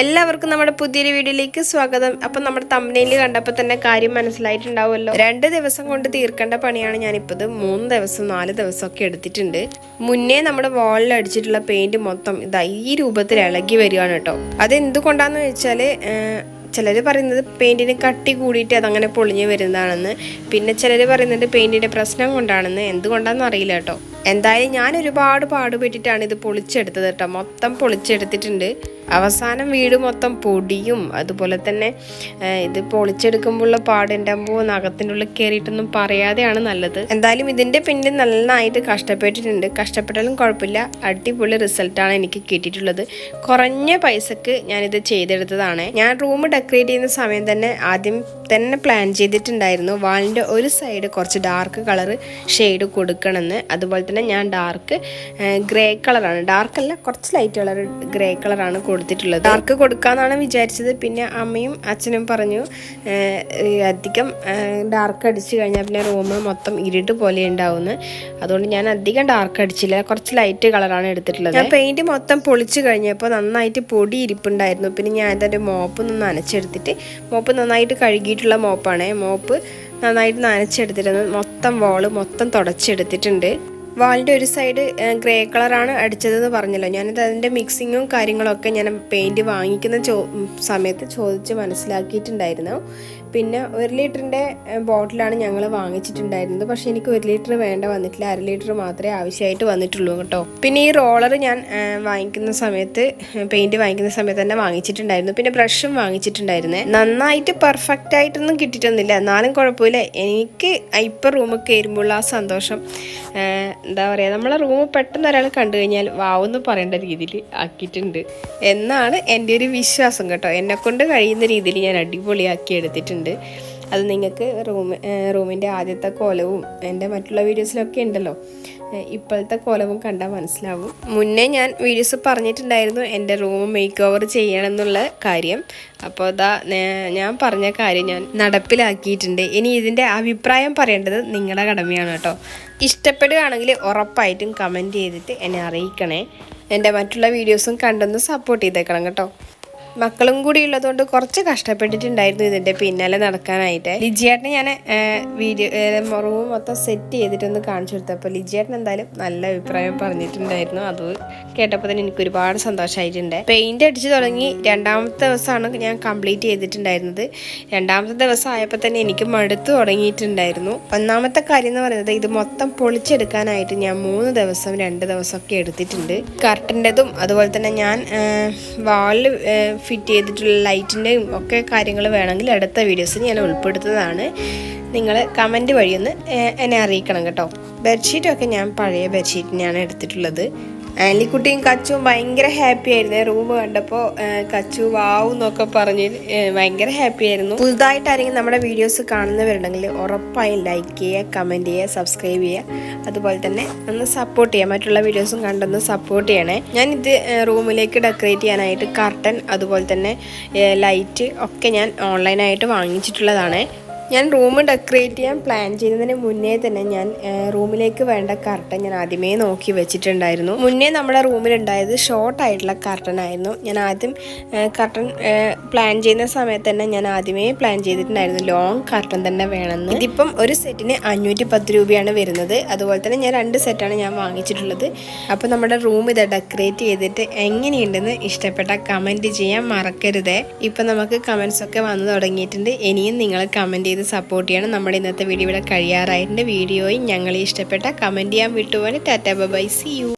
എല്ലാവർക്കും നമ്മുടെ പുതിയൊരു വീഡിയോയിലേക്ക് സ്വാഗതം. അപ്പം നമ്മുടെ തമ്മനയിൽ കണ്ടപ്പോൾ തന്നെ കാര്യം മനസ്സിലായിട്ടുണ്ടാവുമല്ലോ. രണ്ട് ദിവസം കൊണ്ട് തീർക്കേണ്ട പണിയാണ് ഞാനിപ്പോൾ ഇത് മൂന്ന് ദിവസം നാല് ദിവസമൊക്കെ എടുത്തിട്ടുണ്ട്. മുന്നേ നമ്മുടെ വാളിൽ അടിച്ചിട്ടുള്ള പെയിന്റ് മൊത്തം ഇതാ ഈ രൂപത്തിൽ ഇളകി വരികയാണ് കേട്ടോ. അതെന്തുകൊണ്ടാന്ന് വെച്ചാൽ ചിലർ പറയുന്നത് പെയിന്റിന് കട്ടി കൂടിയിട്ട് അതങ്ങനെ പൊളിഞ്ഞു വരുന്നതാണെന്ന്. പിന്നെ ചിലർ പറയുന്നത് പെയിന്റിന്റെ പ്രശ്നം കൊണ്ടാണെന്ന്. എന്തുകൊണ്ടാണെന്ന് അറിയില്ല കേട്ടോ. എന്തായാലും ഞാൻ ഒരുപാട് പാടുപെട്ടിട്ടാണ് ഇത് പൊളിച്ചെടുത്തത് കേട്ടോ. മൊത്തം പൊളിച്ചെടുത്തിട്ടുണ്ട്. അവസാനം വീട് മൊത്തം പൊടിയും അതുപോലെ തന്നെ ഇത് പൊളിച്ചെടുക്കുമ്പോഴുള്ള പാടുണ്ടാകുമ്പോൾ നഖത്തിന്റെ ഉള്ളിൽ കയറിയിട്ടൊന്നും പറയാതെയാണ് നല്ലത്. എന്തായാലും ഇതിന്റെ പിന്നിൽ നന്നായിട്ട് കഷ്ടപ്പെട്ടിട്ടുണ്ട്. കഷ്ടപ്പെട്ടാലും കുഴപ്പമില്ല. അടിപൊളി റിസൾട്ടാണ് എനിക്ക് കിട്ടിയിട്ടുള്ളത്. കുറഞ്ഞ പൈസക്ക് ഞാനിത് ചെയ്തെടുത്തതാണ്. ഞാൻ റൂം ഡെക്കറേറ്റ് ചെയ്യുന്ന സമയം തന്നെ ആദ്യം തന്നെ പ്ലാൻ ചെയ്തിട്ടുണ്ടായിരുന്നു. വാളിന്റെ ഒരു സൈഡ് കുറച്ച് ഡാർക്ക് കളർ ഷെയ്ഡ് കൊടുക്കണമെന്ന്. അതുപോലെ തന്നെ ഞാൻ ഡാർക്ക് ഗ്രേ കളറാണ് ഡാർക്ക് അല്ല കുറച്ച് ലൈറ്റ് കളർ ഗ്രേ കളറാണ് കൊടുത്തിട്ടുള്ളത്. ഡാർക്ക് കൊടുക്കാന്നാണ് വിചാരിച്ചത്. പിന്നെ അമ്മയും അച്ഛനും പറഞ്ഞു അധികം ഡാർക്ക് അടിച്ചു കഴിഞ്ഞാൽ പിന്നെ റൂം മൊത്തം ഇരുട്ട് പോലെ ഉണ്ടാവുമെന്ന് അതുകൊണ്ട് ഞാൻ അധികം ഡാർക്ക് അടിച്ചില്ല. കുറച്ച് ലൈറ്റ് കളറാണ് എടുത്തിട്ടുള്ളത്. ഞാൻ പെയിന്റ് മൊത്തം പൊളിച്ചു കഴിഞ്ഞപ്പോൾ നന്നായിട്ട് പൊടി ഇരിപ്പുണ്ടായിരുന്നു. പിന്നെ ഞാൻ അതിന്റെ മോപ്പ് ഒന്ന് നനച്ചെടുത്തിട്ട് മോപ്പ് നന്നായിട്ട് കഴുകിയിട്ടുള്ള മോപ്പാണ്. മോപ്പ് നന്നായിട്ട് നനച്ചെടുത്തിരുന്നത് മൊത്തം വോൾ മൊത്തം തുടച്ചെടുത്തിട്ടുണ്ട്. വാളിന്റെ ഒരു സൈഡ് ഗ്രേ കളറാണ് അടിച്ചതെന്ന് പറഞ്ഞല്ലോ. ഞാനത് അതിന്റെ മിക്സിങ്ങും കാര്യങ്ങളൊക്കെ ഞാൻ പെയിന്റ് വാങ്ങിക്കുന്ന ചോ സമയത്ത് ചോദിച്ച് മനസ്സിലാക്കിയിട്ടുണ്ടായിരുന്നു. പിന്നെ ഒരു ലിറ്ററിന്റെ ബോട്ടിലാണ് ഞങ്ങൾ വാങ്ങിച്ചിട്ടുണ്ടായിരുന്നത്. പക്ഷേ എനിക്ക് ഒരു ലിറ്റർ വേണ്ട വന്നിട്ടില്ല. അര ലിറ്റർ മാത്രമേ ആവശ്യമായിട്ട് വന്നിട്ടുള്ളൂ കേട്ടോ. പിന്നെ ഈ റോളർ ഞാൻ വാങ്ങിക്കുന്ന സമയത്ത് പെയിന്റ് വാങ്ങിക്കുന്ന സമയത്ത് തന്നെ വാങ്ങിച്ചിട്ടുണ്ടായിരുന്നു. പിന്നെ ബ്രഷും വാങ്ങിച്ചിട്ടുണ്ടായിരുന്നേ. നന്നായിട്ട് പെർഫെക്റ്റ് ആയിട്ടൊന്നും കിട്ടിയിട്ടൊന്നുമില്ല. എന്നാലും കുഴപ്പമില്ല. എനിക്ക് ഇപ്പം റൂമിൽ കയറുമ്പോൾ ആ സന്തോഷം എന്താ പറയുക നമ്മളെ റൂം പെട്ടെന്ന് ഒരാൾ കണ്ടു കഴിഞ്ഞാൽ വാവെന്ന് പറയേണ്ട രീതിയിൽ ആക്കിയിട്ടുണ്ട്. എന്നാണ് എന്റെ ഒരു വിശ്വാസം കേട്ടോ. എന്നെക്കൊണ്ട് കഴിയുന്ന രീതിയിൽ ഞാൻ അടിപൊളിയാക്കി എടുത്തിട്ടുണ്ട്. അത് നിങ്ങൾക്ക് റൂം റൂമിന്റെ ആദ്യത്തെ കോലവും എന്റെ മറ്റുള്ള വീഡിയോസിലൊക്കെ ഉണ്ടല്ലോ. ഇപ്പോഴത്തെ കോലവും കണ്ടാൽ മനസ്സിലാവും. മുന്നേ ഞാൻ വീഡിയോസ് പറഞ്ഞിട്ടുണ്ടായിരുന്നു എന്റെ റൂം മേക്ക് ഓവർ ചെയ്യണം എന്നുള്ള കാര്യം. അപ്പോൾ അതാ ഞാൻ പറഞ്ഞ കാര്യം ഞാൻ നടപ്പിലാക്കിയിട്ടുണ്ട്. ഇനി ഇതിന്റെ അഭിപ്രായം പറയേണ്ടത് നിങ്ങളുടെ കടമയാണ് കേട്ടോ. ഇഷ്ടപ്പെടുകയാണെങ്കിൽ ഉറപ്പായിട്ടും കമന്റ് ചെയ്തിട്ട് എന്നെ അറിയിക്കണേ. എന്റെ മറ്റുള്ള വീഡിയോസും കണ്ടൊന്ന് സപ്പോർട്ട് ചെയ്തേക്കണം കേട്ടോ. മക്കളും കൂടി ഉള്ളതുകൊണ്ട് കുറച്ച് കഷ്ടപ്പെട്ടിട്ടുണ്ടായിരുന്നു ഇതിന്റെ പിന്നാലെ നടക്കാനായിട്ട്. ലിജിയേട്ടനെ ഞാൻ വീഡിയോ റൂം മൊത്തം സെറ്റ് ചെയ്തിട്ടൊന്ന് കാണിച്ചു കൊടുത്തു കൊടുത്തപ്പോൾ ലിജിയേട്ടൻ എന്തായാലും നല്ല അഭിപ്രായം പറഞ്ഞിട്ടുണ്ടായിരുന്നു. അത് കേട്ടപ്പോൾ തന്നെ എനിക്ക് ഒരുപാട് സന്തോഷമായിട്ടുണ്ട് പെയിന്റ് അടിച്ചു തുടങ്ങി രണ്ടാമത്തെ ദിവസമാണ് ഞാൻ കംപ്ലീറ്റ് ചെയ്തിട്ടുണ്ടായിരുന്നത്. രണ്ടാമത്തെ ദിവസം ആയപ്പോൾ തന്നെ എനിക്ക് മടുത്തു തുടങ്ങിയിട്ടുണ്ടായിരുന്നു. ഒന്നാമത്തെ കാര്യം എന്ന് പറയുന്നത് ഇത് മൊത്തം പൊളിച്ചെടുക്കാനായിട്ട് ഞാൻ മൂന്ന് ദിവസം രണ്ട് ദിവസമൊക്കെ എടുത്തിട്ടുണ്ട്. കർട്ടന്റെതും അതുപോലെ തന്നെ ഞാൻ വാളിൽ ഫിറ്റ് ചെയ്തിട്ടുള്ള ലൈറ്റിന്റെയും ഒക്കെ കാര്യങ്ങൾ വേണമെങ്കിൽ അടുത്ത വീഡിയോസിൽ ഞാൻ ഉൾപ്പെടുത്തുന്നതാണ്. നിങ്ങൾ കമന്റ് വഴിയൊന്ന് എന്നെ അറിയിക്കണം കേട്ടോ. ബെഡ്ഷീറ്റൊക്കെ ഞാൻ പഴയ ബെഡ്ഷീറ്റിനെയാണ് എടുത്തിട്ടുള്ളത്. ആലിക്കുട്ടിയും കച്ചും ഭയങ്കര ഹാപ്പി ആയിരുന്നു. റൂം കണ്ടപ്പോൾ കച്ചു വാവ് എന്നൊക്കെ പറഞ്ഞ് ഭയങ്കര ഹാപ്പി ആയിരുന്നു. പുതുതായിട്ട് ആരെങ്കിലും നമ്മുടെ വീഡിയോസ് കാണുന്നവരുണ്ടെങ്കിൽ ഉറപ്പായും ലൈക്ക് ചെയ്യുക കമന്റ് ചെയ്യുക സബ്സ്ക്രൈബ് ചെയ്യുക. അതുപോലെ തന്നെ ഒന്ന് സപ്പോർട്ട് ചെയ്യുക മറ്റുള്ള വീഡിയോസും കണ്ടൊന്ന് സപ്പോർട്ട് ചെയ്യണേ. ഞാൻ ഇത് റൂമിലേക്ക് ഡെക്കറേറ്റ് ചെയ്യാനായിട്ട് കർട്ടൻ അതുപോലെ തന്നെ ലൈറ്റ് ഒക്കെ ഞാൻ ഓൺലൈനായിട്ട് വാങ്ങിച്ചിട്ടുള്ളതാണ്. ഞാൻ റൂം ഡെക്കറേറ്റ് ചെയ്യാൻ പ്ലാൻ ചെയ്യുന്നതിന് മുന്നേ തന്നെ ഞാൻ റൂമിലേക്ക് വേണ്ട കർട്ടൻ ഞാൻ ആദ്യമേ നോക്കി വെച്ചിട്ടുണ്ടായിരുന്നു. മുന്നേ നമ്മുടെ റൂമിലുണ്ടായത് ഷോർട്ട് ആയിട്ടുള്ള കർട്ടൻ ആയിരുന്നു. ഞാൻ ആദ്യം കർട്ടൻ പ്ലാൻ ചെയ്യുന്ന സമയത്ത് തന്നെ ഞാൻ ആദ്യമേ പ്ലാൻ ചെയ്തിട്ടുണ്ടായിരുന്നു ലോങ് കർട്ടൻ തന്നെ വേണമെന്ന്. ഇതിപ്പം ഒരു സെറ്റിന് അഞ്ഞൂറ്റി പത്ത് രൂപയാണ് വരുന്നത്. അതുപോലെ തന്നെ ഞാൻ രണ്ട് സെറ്റാണ് ഞാൻ വാങ്ങിച്ചിട്ടുള്ളത്. അപ്പോൾ നമ്മുടെ റൂം ഇത് ഡെക്കറേറ്റ് ചെയ്തിട്ട് എങ്ങനെയുണ്ടെന്ന് ഇഷ്ടപ്പെട്ട കമന്റ് ചെയ്യാൻ മറക്കരുതേ. ഇപ്പം നമുക്ക് കമൻസ് ഒക്കെ വന്നു തുടങ്ങിയിട്ടുണ്ട്. ഇനിയും നിങ്ങൾ കമന്റ് ചെയ്ത് സപ്പോർട്ട് ചെയ്യണം. നമ്മുടെ ഇന്നത്തെ വീഡിയോ ഇവിടെ കഴിയാറായിട്ടുണ്ട്. വീഡിയോയും ഞങ്ങളെ ഇഷ്ടപ്പെട്ട കമന്റ് ചെയ്യാൻ വിട്ടുപോലെ ടാറ്റ ബൈ സി യു